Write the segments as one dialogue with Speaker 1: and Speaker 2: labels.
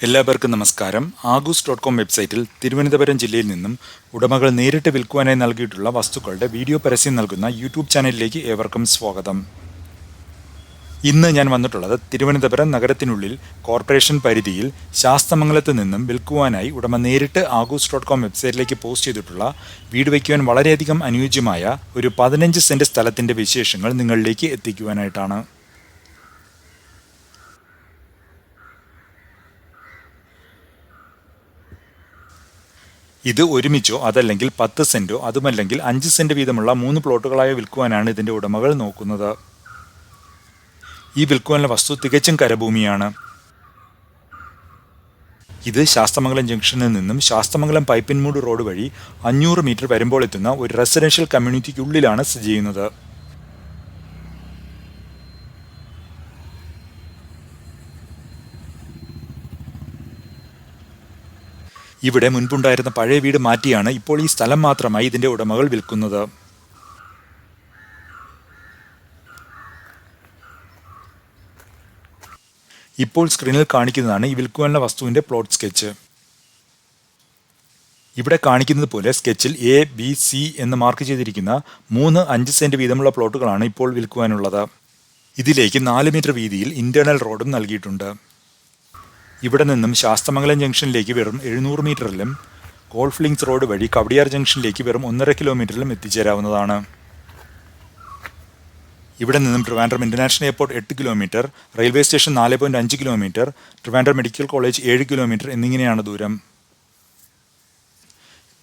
Speaker 1: എല്ലാവർക്കും നമസ്കാരം. ആഗൂസ് dot com വെബ്സൈറ്റിൽ തിരുവനന്തപുരം ജില്ലയിൽ നിന്നും ഉടമകൾ നേരിട്ട് വിൽക്കുവാനായി നൽകിയിട്ടുള്ള വസ്തുക്കളുടെ വീഡിയോ പരസ്യം നൽകുന്ന യൂട്യൂബ് ചാനലിലേക്ക് ഏവർക്കും സ്വാഗതം. ഇന്ന് ഞാൻ വന്നിട്ടുള്ളത് തിരുവനന്തപുരം നഗരത്തിനുള്ളിൽ കോർപ്പറേഷൻ പരിധിയിൽ ശാസ്തമംഗലത്ത് നിന്നും വിൽക്കുവാനായി ഉടമ നേരിട്ട് ആഗൂസ് ഡോട്ട് കോം വെബ്സൈറ്റിലേക്ക് പോസ്റ്റ് ചെയ്തിട്ടുള്ള വീട് വയ്ക്കുവാൻ വളരെയധികം അനുയോജ്യമായ ഒരു പതിനഞ്ച് സെന്റ് സ്ഥലത്തിന്റെ വിശേഷങ്ങൾ നിങ്ങളിലേക്ക് എത്തിക്കുവാനായിട്ടാണ്. ഇത് ഒരുമിച്ചോ അതല്ലെങ്കിൽ പത്ത് സെന്റോ അതുമല്ലെങ്കിൽ അഞ്ച് സെന്റ് വീതമുള്ള മൂന്ന് പ്ലോട്ടുകളായോ വിൽക്കുവാനാണ് ഇതിന്റെ ഉടമകൾ നോക്കുന്നത്. ഈ വിൽക്കുവാനുള്ള വസ്തു തികച്ചും കരഭൂമിയാണ്. ഇത് ശാസ്തമംഗലം ജംഗ്ഷനിൽ നിന്നും ശാസ്തമംഗലം പൈപ്പിൻമൂട് റോഡ് വഴി അഞ്ഞൂറ് മീറ്റർ വരുമ്പോൾ എത്തുന്ന ഒരു റെസിഡൻഷ്യൽ കമ്മ്യൂണിറ്റിക്കുള്ളിലാണ് സ്ഥിതി ചെയ്യുന്നത്. ഇവിടെ മുൻപുണ്ടായിരുന്ന പഴയ വീട് മാറ്റിയാണ് ഇപ്പോൾ ഈ സ്ഥലം മാത്രമായി ഇതിന്റെ ഉടമകൾ വിൽക്കുന്നത്. ഇപ്പോൾ സ്ക്രീനിൽ കാണിക്കുന്നതാണ് ഈ വിൽക്കുവാനുള്ള വസ്തുവിന്റെ പ്ലോട്ട് സ്കെച്ച്. ഇവിടെ കാണിക്കുന്നത് പോലെ സ്കെച്ചിൽ എ ബി സി എന്ന് മാർക്ക് ചെയ്തിരിക്കുന്ന മൂന്ന് അഞ്ച് സെന്റ് വീതമുള്ള പ്ലോട്ടുകളാണ് ഇപ്പോൾ വിൽക്കുവാനുള്ളത്. ഇതിലേക്ക് നാല് മീറ്റർ വീതിയിൽ ഇന്റേണൽ റോഡും നൽകിയിട്ടുണ്ട്. ഇവിടെ നിന്നും ശാസ്തമംഗലം ജംഗ്ഷനിലേക്ക് വെറും എഴുന്നൂറ് മീറ്ററിലും ഗോൾഫ് റോഡ് വഴി കവടിയാർ ജംഗ്ഷനിലേക്ക് വെറും ഒന്നര കിലോമീറ്ററിലും എത്തിച്ചേരാവുന്നതാണ്. ഇവിടെ നിന്നും ട്രിവാൻഡ്രം ഇന്റർനാഷണൽ എയർപോർട്ട് എട്ട് കിലോമീറ്റർ റെയിൽവേ സ്റ്റേഷൻ നാല് പോയിന്റ് അഞ്ച് കിലോമീറ്റർ ട്രിവാൻഡ്രം മെഡിക്കൽ കോളേജ് ഏഴ് കിലോമീറ്റർ എന്നിങ്ങനെയാണ് ദൂരം.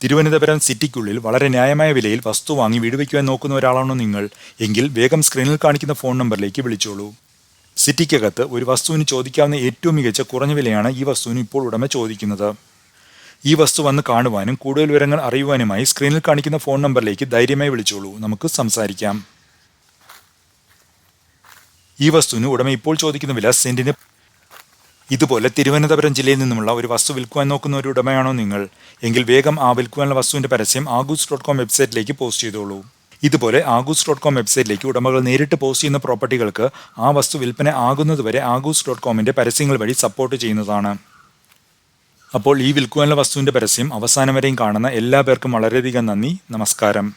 Speaker 1: തിരുവനന്തപുരം സിറ്റിക്കുള്ളിൽ വളരെ ന്യായമായ വിലയിൽ വസ്തു വാങ്ങി വീട് വയ്ക്കുവാൻ നോക്കുന്ന ഒരാളാണോ നിങ്ങൾ? എങ്കിൽ വേഗം സ്ക്രീനിൽ കാണിക്കുന്ന ഫോൺ നമ്പറിലേക്ക് വിളിച്ചോളൂ. സിറ്റിക്കകത്ത് ഒരു വസ്തുവിന് ചോദിക്കാവുന്ന ഏറ്റവും മികച്ച കുറഞ്ഞ വിലയാണ് ഈ വസ്തുവിന് ഇപ്പോൾ ഉടമ ചോദിക്കുന്നത്. ഈ വസ്തു വന്ന് കാണുവാനും കൂടുതൽ വിവരങ്ങൾ അറിയുവാനുമായി സ്ക്രീനിൽ കാണിക്കുന്ന ഫോൺ നമ്പറിലേക്ക് ധൈര്യമായി വിളിച്ചോളൂ. നമുക്ക് സംസാരിക്കാം. ഈ വസ്തുവിന് ഉടമ ഇപ്പോൾ ചോദിക്കുന്ന വില സെന്റിന് ഇതുപോലെ തിരുവനന്തപുരം ജില്ലയിൽ നിന്നുമുള്ള ഒരു വസ്തു വിൽക്കുവാൻ നോക്കുന്ന ഒരു ഉടമയാണോ നിങ്ങൾ? എങ്കിൽ വേഗം ആ വിൽക്കുവാനുള്ള വസ്തുവിന്റെ പരസ്യം ആഗൂസ് ഡോട്ട് കോം വെബ്സൈറ്റിലേക്ക് പോസ്റ്റ് ചെയ്തോളൂ. ഇതുപോലെ ആഗൂസ് ഡോട്ട് കോം വെബ്സൈറ്റിലേക്ക് ഉടമകൾ നേരിട്ട് പോസ്റ്റ് ചെയ്യുന്ന പ്രോപ്പർട്ടികൾക്ക് ആ വസ്തു വിൽപ്പന ആകുന്നതുവരെ ആഗൂസ് ഡോട്ട് കോമിന്റെ പരസ്യങ്ങൾ വഴി സപ്പോർട്ട് ചെയ്യുന്നതാണ്. അപ്പോൾ ഈ വിൽക്കുവാനുള്ള വസ്തുവിന്റെ പരസ്യം അവസാനം വരെയും കാണുന്ന എല്ലാ പേർക്കും വളരെയധികം നന്ദി. നമസ്കാരം.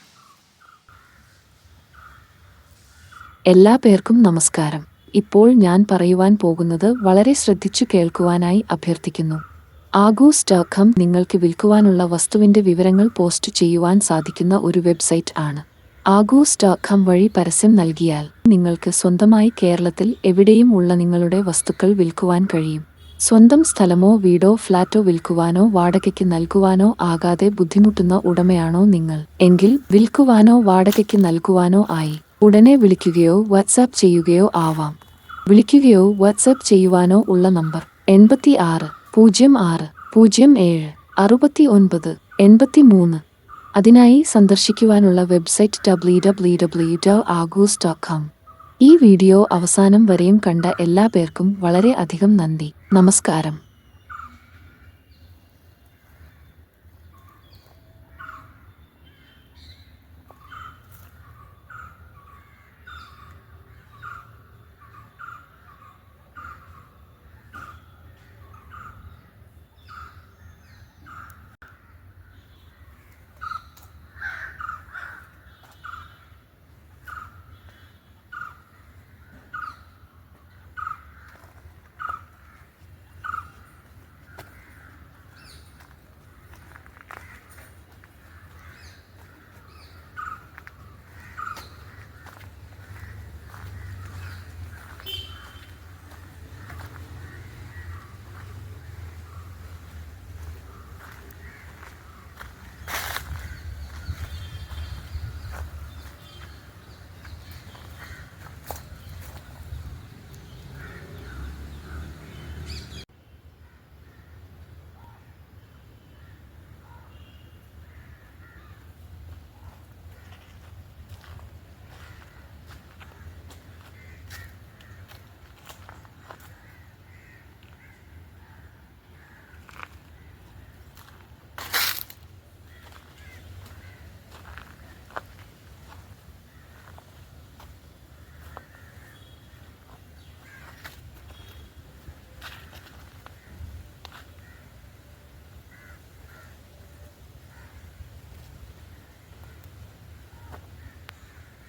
Speaker 2: എല്ലാ പേർക്കും നമസ്കാരം. ഇപ്പോൾ ഞാൻ പറയുവാൻ പോകുന്നത് വളരെ ശ്രദ്ധിച്ചു കേൾക്കുവാനായി അഭ്യർത്ഥിക്കുന്നു. ആഗൂസ് ഡോട്ട് നിങ്ങൾക്ക് വിൽക്കുവാനുള്ള വസ്തുവിന്റെ വിവരങ്ങൾ പോസ്റ്റ് ചെയ്യുവാൻ സാധിക്കുന്ന ഒരു വെബ്സൈറ്റ് ആണ്. ആഗൂസ് ഡോട്ട് വഴി പരസ്യം നൽകിയാൽ നിങ്ങൾക്ക് സ്വന്തമായി കേരളത്തിൽ എവിടെയും ഉള്ള നിങ്ങളുടെ വസ്തുക്കൾ വിൽക്കുവാൻ കഴിയും. സ്വന്തം സ്ഥലമോ വീടോ ഫ്ളാറ്റോ വിൽക്കുവാനോ വാടകയ്ക്ക് നൽകുവാനോ ആകാതെ ബുദ്ധിമുട്ടുന്ന ഉടമയാണോ നിങ്ങൾ. എങ്കിൽ വിൽക്കുവാനോ വാടകയ്ക്ക് നൽകുവാനോ ആയി. ഉടനെ വിളിക്കുകയോ വാട്സാപ്പ് ചെയ്യുകയോ ആവാം. വിളിക്കുകയോ വാട്സാപ്പ് ചെയ്യുവാനോ ഉള്ള നമ്പർ എൺപത്തി ആറ് പൂജ്യം ആറ് പൂജ്യം ഏഴ് അറുപത്തി ഒൻപത് എൺപത്തി മൂന്ന് അതിനായി സന്ദർശിക്കുവാനുള്ള website W W W dot Aagoos dot com ഈ വീഡിയോ അവസാനം വരെയും കണ്ട എല്ലാ പേർക്കും വളരെ അധികം നന്ദി. നമസ്കാരം.